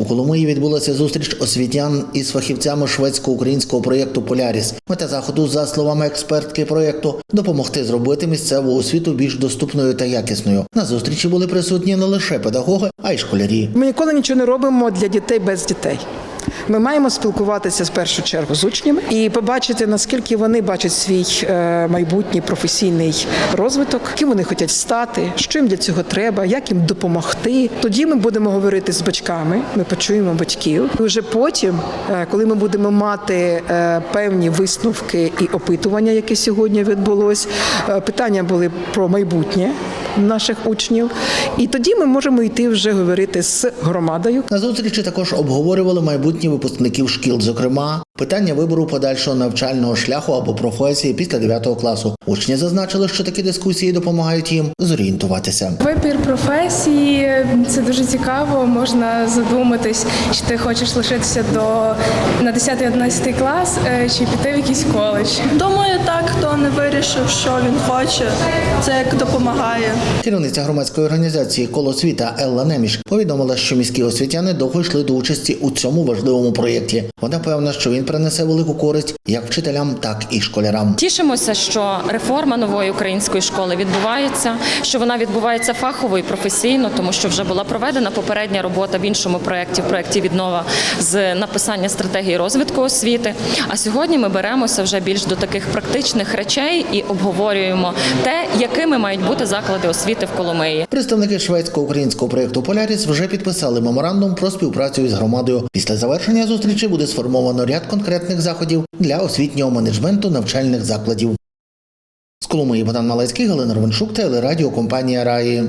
У Коломиї відбулася зустріч освітян із фахівцями шведсько-українського проєкту Поляріс. Мета заходу, за словами експертки проєкту, допомогти зробити місцеву освіту більш доступною та якісною. На зустрічі були присутні не лише педагоги, а й школярі. Ми ніколи нічого не робимо для дітей без дітей. Ми маємо спілкуватися в першу чергу з учнями і побачити, наскільки вони бачать свій е, майбутній професійний розвиток, ким вони хочуть стати, що їм для цього треба, як їм допомогти. Тоді ми будемо говорити з батьками. Ми почуємо батьків. І вже потім, е, коли ми будемо мати е, певні висновки і опитування, яке сьогодні відбулось, питання були про майбутнє наших учнів, і тоді ми можемо йти вже говорити з громадою. На зустрічі також обговорювали майбутні випускників шкіл, зокрема питання вибору подальшого навчального шляху або професії після 9 класу. Учні зазначили, що такі дискусії допомагають їм зорієнтуватися. Вибір професії це дуже цікаво. Можна задуматись, чи ти хочеш лишитися до на 10-11 клас, е, чи піти в якийсь коледж. Думаю, так, хто не вирішив, що він хоче, це як допомагає. Керівниця громадської організації Коло світа Елла Неміш повідомила, що міські освітяни довго йшли до участі у цьому важливому проєкті. Вона певна, що він принесе велику користь як вчителям, так і школярам. Тішимося, що реформа нової української школи відбувається, що вона відбувається фахово і професійно, тому що вже була проведена попередня робота в іншому проєкті, в проєкті віднова з написання стратегії розвитку освіти. А сьогодні ми беремося вже більш до таких практичних речей і обговорюємо те, якими мають бути заклади освіти в Коломиї. Представники шведсько-українського проєкту Поляріс вже підписали меморандум про співпрацю із громадою. Після завершення зустрічі буде сформовано ряд конкретних заходів для освітнього менеджменту навчальних закладів. З Коломиї Богдан Малайський, Галина Ровеншук, телерадіокомпанія Раї.